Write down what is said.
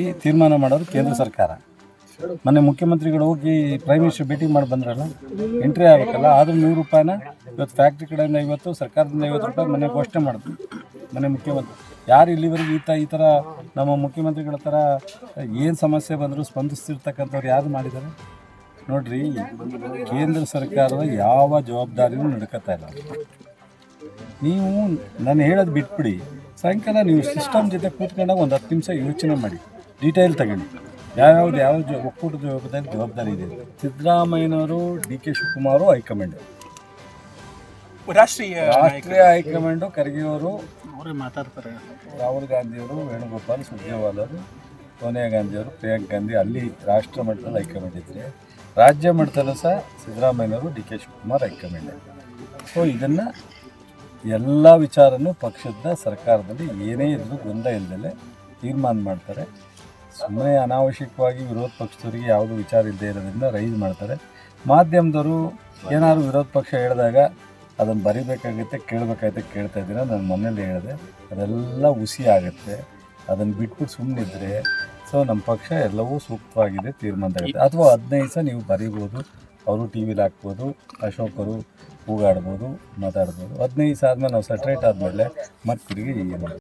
ಈ ತೀರ್ಮಾನ ಮಾಡೋದು ಕೇಂದ್ರ ಸರ್ಕಾರ. ಮೊನ್ನೆ ಮುಖ್ಯಮಂತ್ರಿಗಳು ಹೋಗಿ ಪ್ರೈಮ್ ಮಿನಿಸ್ಟರ್ ಭೇಟಿ ಮಾಡಿ ಬಂದ್ರಲ್ಲ ಎಂಟ್ರಿ ಆಗಬೇಕಲ್ಲ, ಆದರೂ ನೂರು ರೂಪಾಯಿನ ಇವತ್ತು ಫ್ಯಾಕ್ಟ್ರಿ ಕಡೆಯಿಂದ ಐವತ್ತು, ಸರ್ಕಾರದಿಂದ ಐವತ್ತು ರೂಪಾಯಿ ಮೊನ್ನೆ ಘೋಷಣೆ ಮಾಡಿದ್ರು ಮೊನ್ನೆ ಮುಖ್ಯಮಂತ್ರಿ. ಯಾರು ಇಲ್ಲಿವರೆಗೂ ಈ ತ, ಈ ಥರ ನಮ್ಮ ಮುಖ್ಯಮಂತ್ರಿಗಳ ಥರ ಏನು ಸಮಸ್ಯೆ ಬಂದರೂ ಸ್ಪಂದಿಸ್ತಿರ್ತಕ್ಕಂಥವ್ರು ಯಾರು ಮಾಡಿದ್ದಾರೆ? ನೋಡ್ರಿ, ಕೇಂದ್ರ ಸರ್ಕಾರದ ಯಾವ ಜವಾಬ್ದಾರಿನೂ ನಡ್ಕೋತಾ ಇಲ್ಲ. ನೀವು ನಾನು ಹೇಳೋದು ಬಿಟ್ಬಿಡಿ, ಸಾಯಂಕಾಲ ನೀವು ಸಿಸ್ಟಮ್ ಜೊತೆ ಕೂತ್ಕೊಂಡಾಗ ಒಂದು ಹತ್ತು ನಿಮಿಷ ಯೋಚನೆ ಮಾಡಿ. ಡೀಟೇಲ್ ತಗೊಂಡು. ಯಾವ್ಯಾವ್ದು ಯಾವ ಜ ಒಕ್ಕೂಟದ ಜವಾಬ್ದಾರಿ ಜವಾಬ್ದಾರಿ ಇದೆ? ಸಿದ್ದರಾಮಯ್ಯನವರು ಡಿ ಕೆ ಶಿವಕುಮಾರು ಹೈಕಮಾಂಡ್. ರಾಷ್ಟ್ರೀಯ ರಾಷ್ಟ್ರೀಯ ಹೈಕಮಾಂಡು. ಖರ್ಗೆಯವರು ಅವರೇ ಮಾತಾಡ್ತಾರೆ. ರಾಹುಲ್ ಗಾಂಧಿಯವರು ವೇಣುಗೋಪಾಲ್ ಸುರ್ಜೇವಾಲರು ಸೋನಿಯಾ ಗಾಂಧಿಯವರು ಪ್ರಿಯಾಂಕ್ ಗಾಂಧಿ ಅಲ್ಲಿ ರಾಷ್ಟ್ರ ಮಟ್ಟದಲ್ಲಿ ಹೈಕಮಾಂಡ್ ಇದ್ದರೆ ರಾಜ್ಯ ಮಟ್ಟದಲ್ಲೂ ಸಹ ಸಿದ್ದರಾಮಯ್ಯನವರು D K Shivakumar high command. So ಇದನ್ನು ಎಲ್ಲ ವಿಚಾರನೂ ಪಕ್ಷದ ಸರ್ಕಾರದಲ್ಲಿ ಏನೇ ಇದ್ದರೂ ಗೊಂದಲ ಇಲ್ಲದೆ ತೀರ್ಮಾನ ಮಾಡ್ತಾರೆ. ಸುಮ್ಮನೆ ಅನಾವಶ್ಯಕವಾಗಿ ವಿರೋಧ ಪಕ್ಷದವರಿಗೆ ಯಾವುದು ವಿಚಾರ ಇಲ್ಲದೆ ಇರೋದ್ರಿಂದ ರೈಸ್ ಮಾಡ್ತಾರೆ. ಮಾಧ್ಯಮದವರು ಏನಾದರೂ ವಿರೋಧ ಪಕ್ಷ ಹೇಳಿದಾಗ ಅದನ್ನು ಬರಿಬೇಕಾಗುತ್ತೆ, ಕೇಳಬೇಕಾಗುತ್ತೆ, ಕೇಳ್ತಾ ಇದ್ದೀರ ನಾನು ಮನೇಲಿ ಹೇಳಿದೆ. ಅದೆಲ್ಲ ಹುಸಿ ಆಗುತ್ತೆ. ಅದನ್ನು ಬಿಟ್ಬಿಟ್ಟು ಸುಮ್ಮನಿದ್ರೆ ಸೊ ನಮ್ಮ ಪಕ್ಷ ಎಲ್ಲವೂ ಸೂಕ್ತವಾಗಿದೆ ತೀರ್ಮಾನ ಆಗುತ್ತೆ ಅಥವಾ ಹದಿನೈದು ಸಹ ನೀವು ಬರೀಬೋದು, ಅವರು ಟಿ ವಿಲಿ ಹಾಕ್ಬೋದು, ಅಶೋಕರು ಕೂಗಾಡ್ಬೋದು, ಮಾತಾಡ್ಬೋದು. ಹದಿನೈದು ಆದಮೇಲೆ ನಾವು ಸಟ್ರೇಟ್ ಆದಮೇಲೆ ತಿರುಗಿ ಏನು